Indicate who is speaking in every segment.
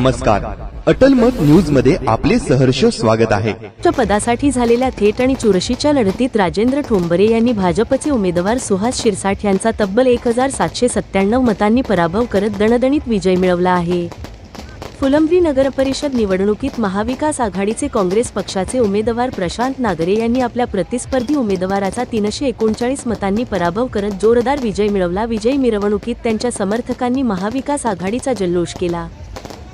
Speaker 1: नमस्कार. अटल मत न्यूजमध्ये आपले सहर्ष स्वागत आहे.
Speaker 2: पदासाठी झालेल्या थेट आणि चुरशीच्या लढतीत राजेंद्र ठोंबरे यांनी भाजपचे उमेदवार सुहास शिरसाठ यांचा तब्बल एक हजार सातशे सत्त्याण्णव मतांनी पराभव करत दणदणीत विजय मिळवला आहे. फुलंब्री नगरपरिषद निवडणुकीत महाविकास आघाडीचे काँग्रेस पक्षाचे उमेदवार प्रशांत नागरे यांनी आपल्या प्रतिस्पर्धी उमेदवाराचा तीनशे एकोणचाळीस मतांनी पराभव करत जोरदार विजय मिळवला. विजयी मिरवणुकीत त्यांच्या समर्थकांनी महाविकास आघाडीचा जल्लोष केला.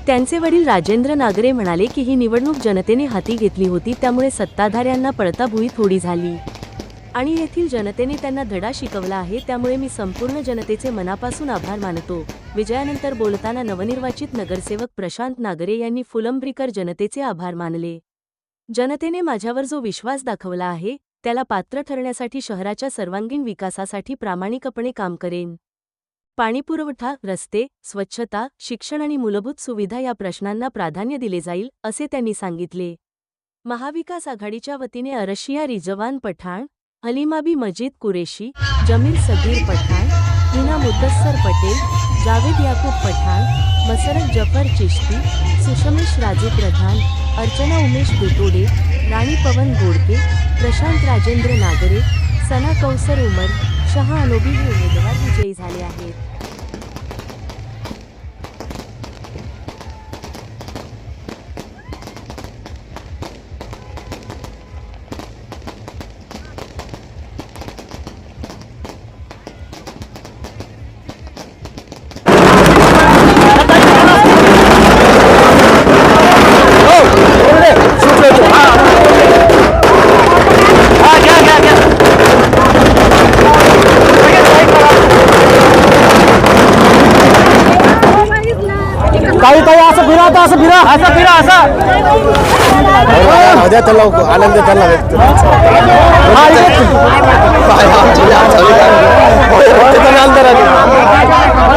Speaker 2: त्यांचे वडील राजेंद्र नागरे म्हणाले की ही निवडणूक जनतेने हाती घेतली होती त्यामुळे सत्ताधाऱ्यांना पळताभुई थोडी झाली. आणि येथील जनतेने त्यांना धडा शिकवला आहे त्यामुळे मी संपूर्ण जनतेचे मनापासून आभार मानतो. विजयानंतर बोलताना नवनिर्वाचित नगरसेवक प्रशांत नागरे यांनी फुलंब्रीकर जनतेचे आभार मानले. जनतेने माझ्यावर जो विश्वास दाखवला आहे त्याला पात्र ठरण्यासाठी शहराच्या सर्वांगीण विकासासाठी प्रामाणिकपणे काम करेन. पाणीपुरवठा रस्ते स्वच्छता शिक्षण आणि मूलभूत सुविधा या प्रश्नांना प्राधान्य दिले जाईल असे त्यांनी सांगितले. महाविकास आघाडीच्या वतीने अरशिया रिजवान पठाण हलिमाबी मजीद कुरेशी जमीर सगीर पठाण हिना मुद्दस्सर पटेल जावेद याकूब पठाण मसरत जफर चिश्ती सुषमेश राजू प्रधान अर्चना उमेश दुतोडे राणी पवन गोडके प्रशांत राजेंद्र नागरे सना कौसर उमर शहा अनोबी हे उमेदवार विजयी झाले आहेत.
Speaker 3: असं फिरा असं फिरा असं. फिरा असं
Speaker 4: द्या त्याला आनंद त्याला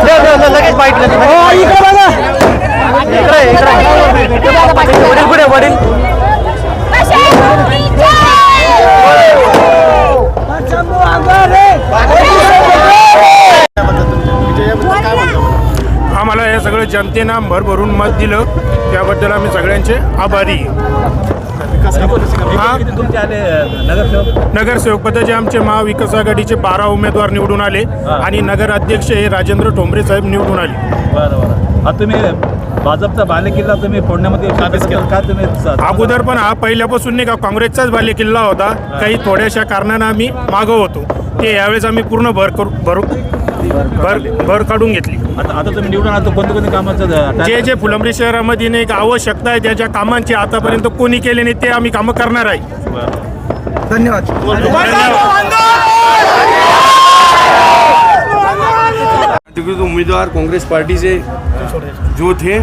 Speaker 4: व्यक्त
Speaker 3: लगेच बाईट हो इकडे बघा. इकडे इकडे वडील पुढे वडील?
Speaker 5: जनतेनं भरभरून मत दिलं त्याबद्दल आम्ही सगळ्यांचे आभारी? नगरसेवक पदाचे आमचे महाविकास आघाडीचे बारा उमेदवार निवडून आले आणि नगर अध्यक्ष हे राजेंद्र ठोंबरे साहेब निवडून आले.
Speaker 6: बरं बरं. आता तुम्ही भाजपचा बालेकिल्ला तुम्ही फोडण्यामध्ये काबीज केला. का तुम्ही
Speaker 5: अगोदर पण हा पहिल्यापासून नाही का काँग्रेसचाच बाले किल्ला होता काही थोड्याशा कारणानं आम्ही मागं होतो. ते यावेळेस आम्ही पूर्ण भर करू भर भर भर काढून घेतली.
Speaker 6: आता आता तुम्ही निवडून आता कोणत्या कोणत्या कामाचं
Speaker 5: जे जे फुलंब्री शहरामध्ये नाही का आवश्यकता आहे त्याच्या कामांची आतापर्यंत कोणी केले नाही ते आम्ही कामं करणार आहे.
Speaker 7: अधिकृत उम्मीदवार कांग्रेस पार्टी से जो थे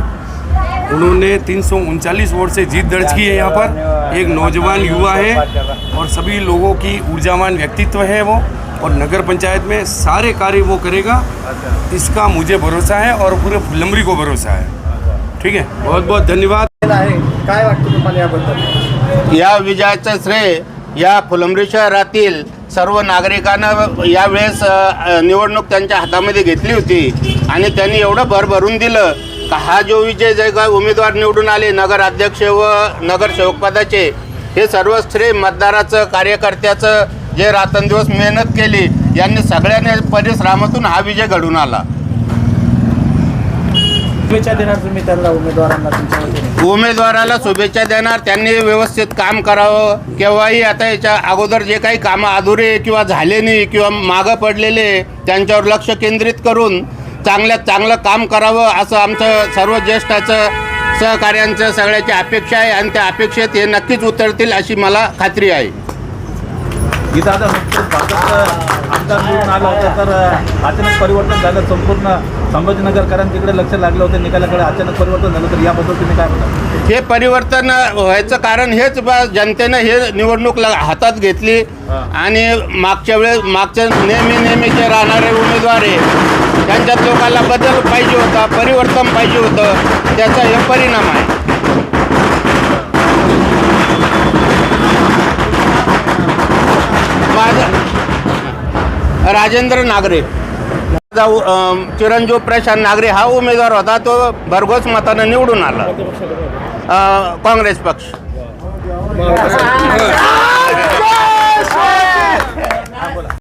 Speaker 7: उन्होंने तीन सौ उनचालीस वोट से जीत दर्ज की है यहाँ पर। एक नौजवान युवा है और सभी लोगों की ऊर्जावान व्यक्तित्व है वो और नगर पंचायत में सारे कार्य वो करेगा। इसका मुझे भरोसा है और पूरे फुलंबरी को भरोसा है। ठीक है? बहुत बहुत धन्यवाद।
Speaker 4: काय वाटतं तुम्हाला याबद्दल?
Speaker 8: या विजयाचं श्रेय या फुलंब्री शहरातील सर्व नागरिकांना यावेळेस निवडणूक त्यांच्या हातामध्ये घेतली होती आणि त्यांनी एवढं भरभरून दिलं हा जो विजय जे काय उमेदवार निवडून आले नगर अध्यक्ष व नगरसेवक पदाचे हे सर्व श्रेय मतदाराचं कार्यकर्त्याचं जे रात्रंदिवस मेहनत केली यांनी सगळ्यांनी परिश्रमातून हा विजय घडून आला.
Speaker 3: शुभेच्छा देणार तुम्ही त्यांना उमेदवारांना तुमच्या वतीने?
Speaker 8: उमेदवाराला शुभेच्छा देणार त्यांनी व्यवस्थित काम करावं. केव्हाही आता याच्या अगोदर जे काही कामं अधुरे किंवा झाले नाही किंवा मागं पडलेले त्यांच्यावर लक्ष केंद्रित करून चांगल्यात चांगलं काम करावं असं आमचं सर्व ज्येष्ठाचं सहकार्यांचं सगळ्याची अपेक्षा आहे आणि त्या अपेक्षेत हे नक्कीच उतरतील अशी मला खात्री आहे.
Speaker 6: इथं आता नुकतंच भाजपचं आमदार निवडून आलं होतं तर अचानक परिवर्तन झालं संपूर्ण संभाजीनगरकरांना तिकडे लक्ष लागलं होतं निकालाकडे अचानक परिवर्तन झालं तर याबद्दल तुम्ही काय म्हणता?
Speaker 8: हे परिवर्तन व्हायचं कारण हेच बा जनतेनं हे निवडणूक हातात घेतली. आणि मागच्या वेळेस मागच्या नेहमी नेहमीचे राहणारे उमेदवार आहे त्यांच्यात लोकांना बदल पाहिजे होता परिवर्तन पाहिजे होतं त्याचा हे परिणाम आहे माझं राजेंद्र नागरे. जाऊ चिरंजीव प्रशांत नागरे हा उमेदवार होता तो भरघोस मतानं निवडून आला. काँग्रेस पक्ष.